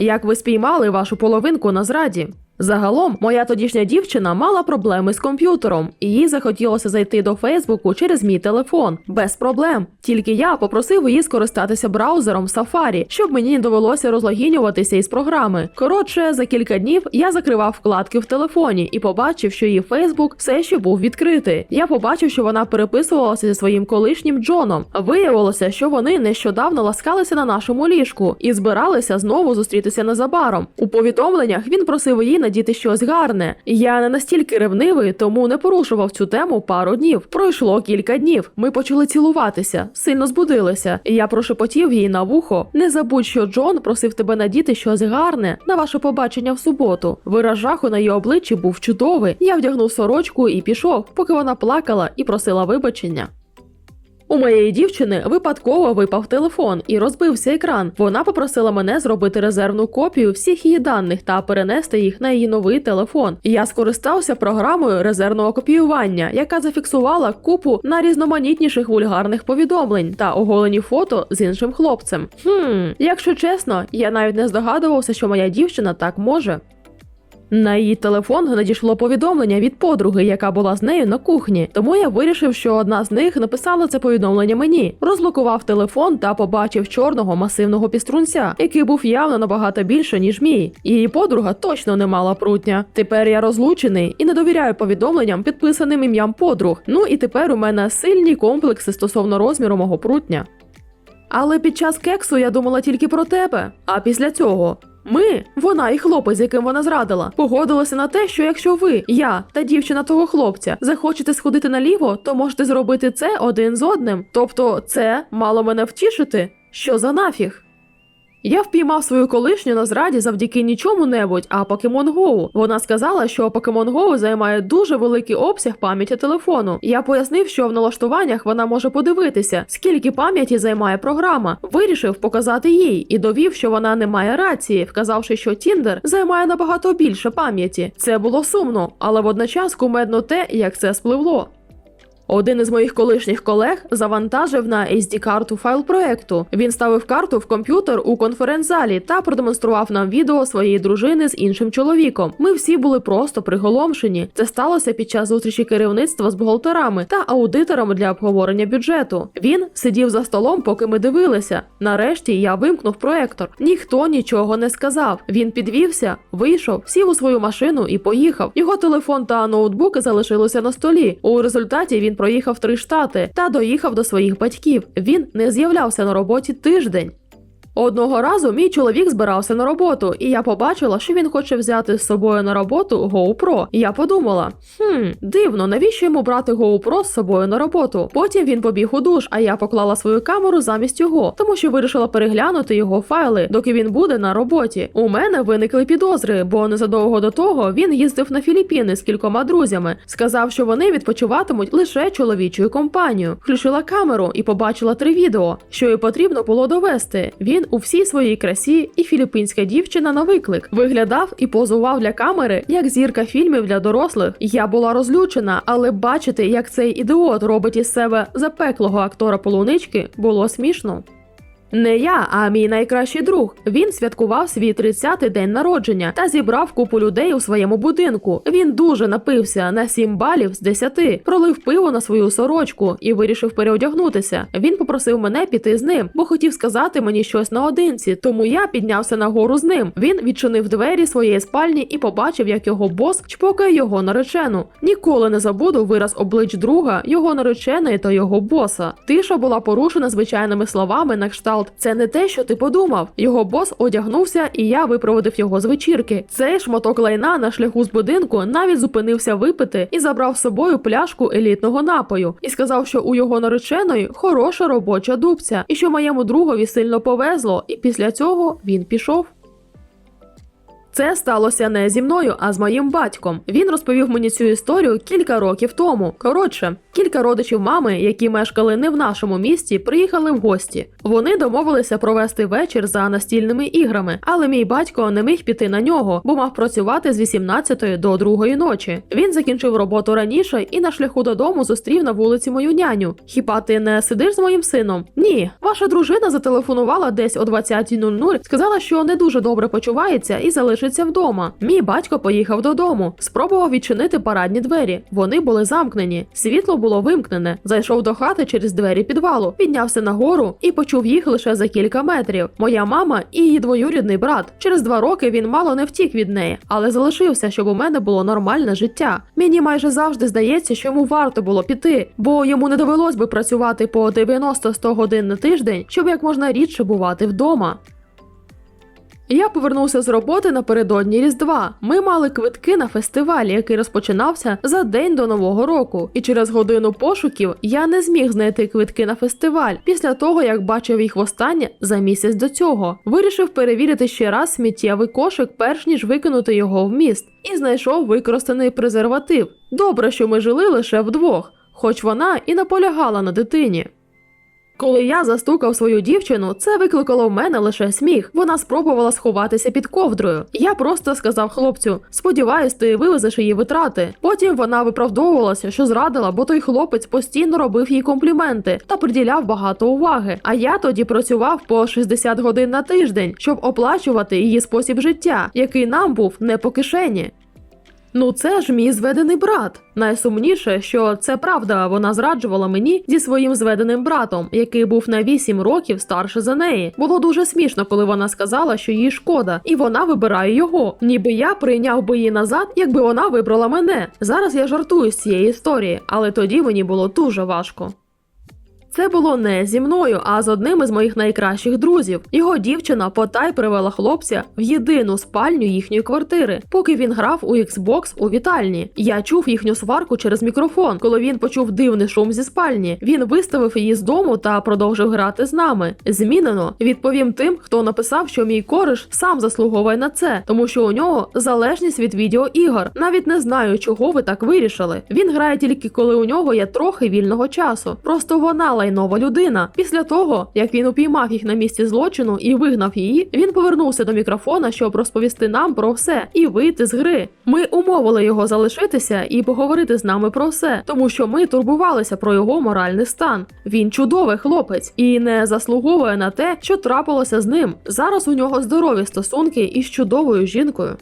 Як ви спіймали вашу половинку на зраді? Загалом, моя тодішня дівчина мала проблеми з комп'ютером, і їй захотілося зайти до Фейсбуку через мій телефон. Без проблем. Тільки я попросив її скористатися браузером Safari, щоб мені не довелося розлогінюватися із програми. Коротше, за кілька днів я закривав вкладки в телефоні і побачив, що її Фейсбук все ще був відкритий. Я побачив, що вона переписувалася зі своїм колишнім Джоном. Виявилося, що вони нещодавно ласкалися на нашому ліжку і збиралися знову зустрітися незабаром. У повідомленнях він просив її надіти щось гарне. Я не настільки ревнивий, тому не порушував цю тему пару днів. Пройшло кілька днів. Ми почали цілуватися, сильно збудилися. Я прошепотів їй на вухо. Не забудь, що Джон просив тебе надіти щось гарне на ваше побачення в суботу. Вираз жаху на її обличчі був чудовий. Я вдягнув сорочку і пішов, поки вона плакала і просила вибачення. У моєї дівчини випадково випав телефон і розбився екран. Вона попросила мене зробити резервну копію всіх її даних та перенести їх на її новий телефон. Я скористався програмою резервного копіювання, яка зафіксувала купу найрізноманітніших вульгарних повідомлень та оголені фото з іншим хлопцем. Хм, якщо чесно, я навіть не здогадувався, що моя дівчина так може. На її телефон надійшло повідомлення від подруги, яка була з нею на кухні. Тому я вирішив, що одна з них написала це повідомлення мені. Розблокував телефон та побачив чорного масивного піструнця, який був явно набагато більше, ніж мій. Її подруга точно не мала прутня. Тепер я розлучений і не довіряю повідомленням, підписаним ім'ям подруг. Ну і тепер у мене сильні комплекси стосовно розміру мого прутня. Але під час кексу я думала тільки про тебе. А після цього ми, вона і хлопець, з яким вона зрадила, погодилися на те, що якщо ви, я та дівчина того хлопця захочете сходити наліво, то можете зробити це один з одним. Тобто, це мало мене втішити. Що за нафіг? Я впіймав свою колишню на зраді завдяки нічому небудь, а Pokemon Go. Вона сказала, що Pokemon Go займає дуже великий обсяг пам'яті телефону. Я пояснив, що в налаштуваннях вона може подивитися, скільки пам'яті займає програма. Вирішив показати їй і довів, що вона не має рації, вказавши, що Tinder займає набагато більше пам'яті. Це було сумно, але водночас кумедно те, як це спливло. Один із моїх колишніх колег завантажив на SD-карту файл проекту. Він ставив карту в комп'ютер у конференц-залі та продемонстрував нам відео своєї дружини з іншим чоловіком. Ми всі були просто приголомшені. Це сталося під час зустрічі керівництва з бухгалтерами та аудиторами для обговорення бюджету. Він сидів за столом, поки ми дивилися. Нарешті я вимкнув проектор. Ніхто нічого не сказав. Він підвівся, вийшов, сів у свою машину і поїхав. Його телефон та ноутбуки залишилися на столі. У результаті він проїхав три штати та доїхав до своїх батьків. Він не з'являвся на роботі тиждень. Одного разу мій чоловік збирався на роботу, і я побачила, що він хоче взяти з собою на роботу GoPro. Я подумала: хм, дивно, навіщо йому брати GoPro з собою на роботу? Потім він побіг у душ, а я поклала свою камеру замість його, тому що вирішила переглянути його файли, доки він буде на роботі. У мене виникли підозри, бо незадовго до того він їздив на Філіппіни з кількома друзями. Сказав, що вони відпочиватимуть лише чоловічою компанією. Включила камеру і побачила три відео, що їй потрібно було довести. Він у всій своїй красі, і філіппінська дівчина на виклик виглядав і позував для камери як зірка фільмів для дорослих. Я була розлючена, але бачити, як цей ідіот робить із себе запеклого актора полунички, було смішно. Не я, а мій найкращий друг. Він святкував свій 30-й день народження та зібрав купу людей у своєму будинку. Він дуже напився на 7 балів з 10, пролив пиво на свою сорочку і вирішив переодягнутися. Він попросив мене піти з ним, бо хотів сказати мені щось наодинці. Тому я піднявся нагору з ним. Він відчинив двері своєї спальні і побачив, як його бос чпокає його наречену. Ніколи не забуду вираз облич друга, його нареченої та його боса. Тиша була порушена звичайними словами на кшталт це не те, що ти подумав. Його бос одягнувся, і я випроводив його з вечірки. Цей шматок лайна на шляху з будинку навіть зупинився випити і забрав з собою пляшку елітного напою. І сказав, що у його нареченої хороша робоча дубця, і що моєму другові сильно повезло, і після цього він пішов. Це сталося не зі мною, а з моїм батьком. Він розповів мені цю історію кілька років тому. Коротше, кілька родичів мами, які мешкали не в нашому місті, приїхали в гості. Вони домовилися провести вечір за настільними іграми, але мій батько не міг піти на нього, бо мав працювати з 18 до 2 ночі. Він закінчив роботу раніше і на шляху додому зустрів на вулиці мою няню. Хіба ти не сидиш з моїм сином? Ні, ваша дружина зателефонувала десь о 20.00, сказала, що не дуже добре почувається і залишиться вдома. Мій батько поїхав додому, спробував відчинити парадні двері. Вони були замкнені. Світло було вимкнене. Зайшов до хати через двері підвалу, піднявся нагору і почув їх лише за кілька метрів. Моя мама і її двоюрідний брат. Через два роки він мало не втік від неї, але залишився, щоб у мене було нормальне життя. Мені майже завжди здається, що йому варто було піти, бо йому не довелось би працювати по 90-100 годин на тиждень, щоб як можна рідше бувати вдома. Я повернувся з роботи напередодні Різдва. Ми мали квитки на фестиваль, який розпочинався за день до нового року. І через годину пошуків я не зміг знайти квитки на фестиваль після того, як бачив їх востаннє за місяць до цього. Вирішив перевірити ще раз сміттєвий кошик, перш ніж викинути його в міст, і знайшов використаний презерватив. Добре, що ми жили лише вдвох, хоч вона і наполягала на дитині. Коли я застукав свою дівчину, це викликало в мене лише сміх. Вона спробувала сховатися під ковдрою. Я просто сказав хлопцю: сподіваюсь, ти вивезеш її витрати. Потім вона виправдовувалася, що зрадила, бо той хлопець постійно робив їй компліменти та приділяв багато уваги. А я тоді працював по 60 годин на тиждень, щоб оплачувати її спосіб життя, який нам був не по кишені. Ну, це ж мій зведений брат. Найсумніше, що це правда, вона зраджувала мені зі своїм зведеним братом, який був на 8 років старше за неї. Було дуже смішно, коли вона сказала, що їй шкода, і вона вибирає його. Ніби я прийняв би її назад, якби вона вибрала мене. Зараз я жартую з цієї історії, але тоді мені було дуже важко. Це було не зі мною, а з одним із моїх найкращих друзів. Його дівчина потай привела хлопця в єдину спальню їхньої квартири, поки він грав у Xbox у вітальні. Я чув їхню сварку через мікрофон. Коли він почув дивний шум зі спальні, він виставив її з дому та продовжив грати з нами. Змінено відповім тим, хто написав, що мій кориш сам заслуговує на це, тому що у нього залежність від відеоігор. Навіть не знаю, чого ви так вирішили. Він грає тільки коли у нього є трохи вільного часу. Просто вона лайнова людина. Після того, як він упіймав їх на місці злочину і вигнав її, він повернувся до мікрофона, щоб розповісти нам про все і вийти з гри. Ми умовили його залишитися і поговорити з нами про все, тому що ми турбувалися про його моральний стан. Він чудовий хлопець і не заслуговує на те, що трапилося з ним. Зараз у нього здорові стосунки із чудовою жінкою.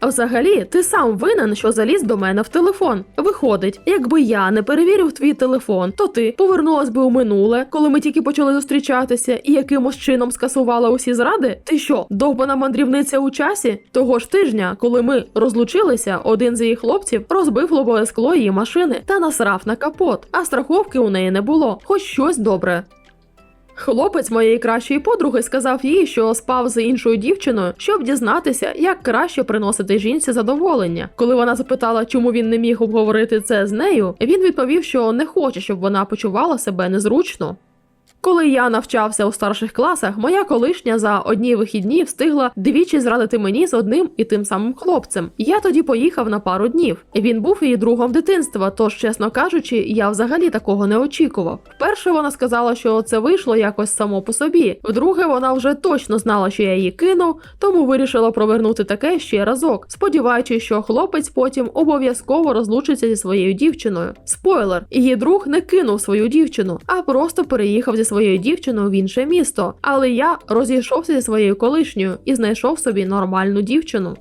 А Взагалі, ти сам винен, що заліз до мене в телефон. Виходить, якби я не перевірив твій телефон, то ти повернулась би у минуле, коли ми тільки почали зустрічатися, і якимось чином скасувала усі зради. Ти що, довбана мандрівниця у часі? Того ж тижня, коли ми розлучилися, один з її хлопців розбив лобове скло її машини та насрав на капот, а страховки у неї не було. Хоч щось добре. Хлопець моєї кращої подруги сказав їй, що спав з іншою дівчиною, щоб дізнатися, як краще приносити жінці задоволення. Коли вона запитала, чому він не міг обговорити це з нею, він відповів, що не хоче, щоб вона почувала себе незручно. Коли я навчався у старших класах, моя колишня за одні вихідні встигла двічі зрадити мені з одним і тим самим хлопцем. Я тоді поїхав на пару днів. Він був її другом дитинства, тож, чесно кажучи, я взагалі такого не очікував. Вперше вона сказала, що це вийшло якось само по собі. Вдруге, вона вже точно знала, що я її кинув, тому вирішила провернути таке ще разок, сподіваючись, що хлопець потім обов'язково розлучиться зі своєю дівчиною. Спойлер, її друг не кинув свою дівчину, а просто переїхав зі своєю дівчиною в інше місто. Але я розійшовся зі своєю колишньою і знайшов собі нормальну дівчину.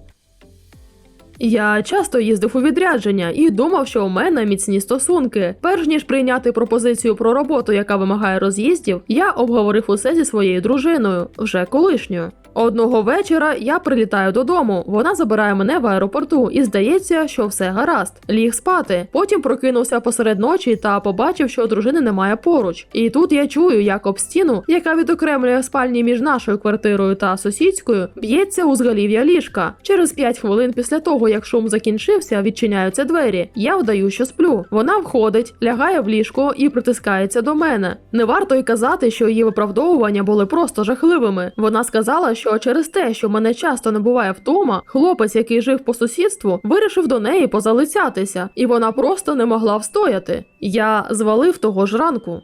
Я часто їздив у відрядження і думав, що у мене міцні стосунки. Перш ніж прийняти пропозицію про роботу, яка вимагає роз'їздів, я обговорив усе зі своєю дружиною, вже колишньою. Одного вечора я прилітаю додому. Вона забирає мене в аеропорту, і здається, що все гаразд. Ліг спати. Потім прокинувся посеред ночі та побачив, що дружини немає поруч. І тут я чую, як об стіну, яка відокремлює спальні між нашою квартирою та сусідською, б'ється узголів'я ліжка. Через 5 хвилин після того, того, як шум закінчився, відчиняються двері. Я вдаю, що сплю. Вона входить, лягає в ліжко і притискається до мене. Не варто й казати, що її виправдовування були просто жахливими. Вона сказала, що через те, що мене часто не буває вдома, хлопець, який жив по сусідству, вирішив до неї позалицятися, і вона просто не могла встояти. Я звалив того ж ранку.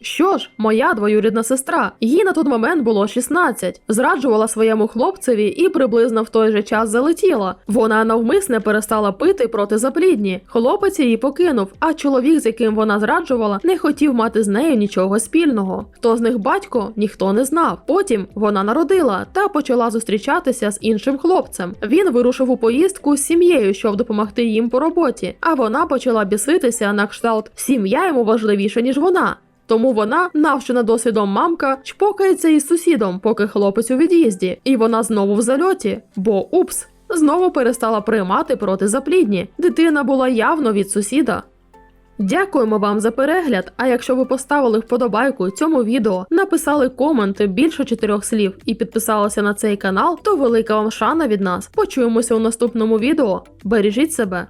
Що ж, моя двоюрідна сестра, їй на той момент було 16, зраджувала своєму хлопцеві і приблизно в той же час залетіла. Вона навмисне перестала пити проти заплідні. Хлопець її покинув, а чоловік, з яким вона зраджувала, не хотів мати з нею нічого спільного. Хто з них батько, ніхто не знав. Потім вона народила та почала зустрічатися з іншим хлопцем. Він вирушив у поїздку з сім'єю, щоб допомогти їм по роботі. А вона почала біситися на кшталт сім'я йому важливіша ніж вона. Тому вона, навчена досвідом мамка, чпокається із сусідом, поки хлопець у від'їзді, і вона знову в зальоті, бо упс, знову перестала приймати проти заплідні. Дитина була явно від сусіда. Дякуємо вам за перегляд. А якщо ви поставили вподобайку цьому відео, написали коменти більше чотирьох слів і підписалися на цей канал, то велика вам шана від нас. Почуємося у наступному відео. Бережіть себе.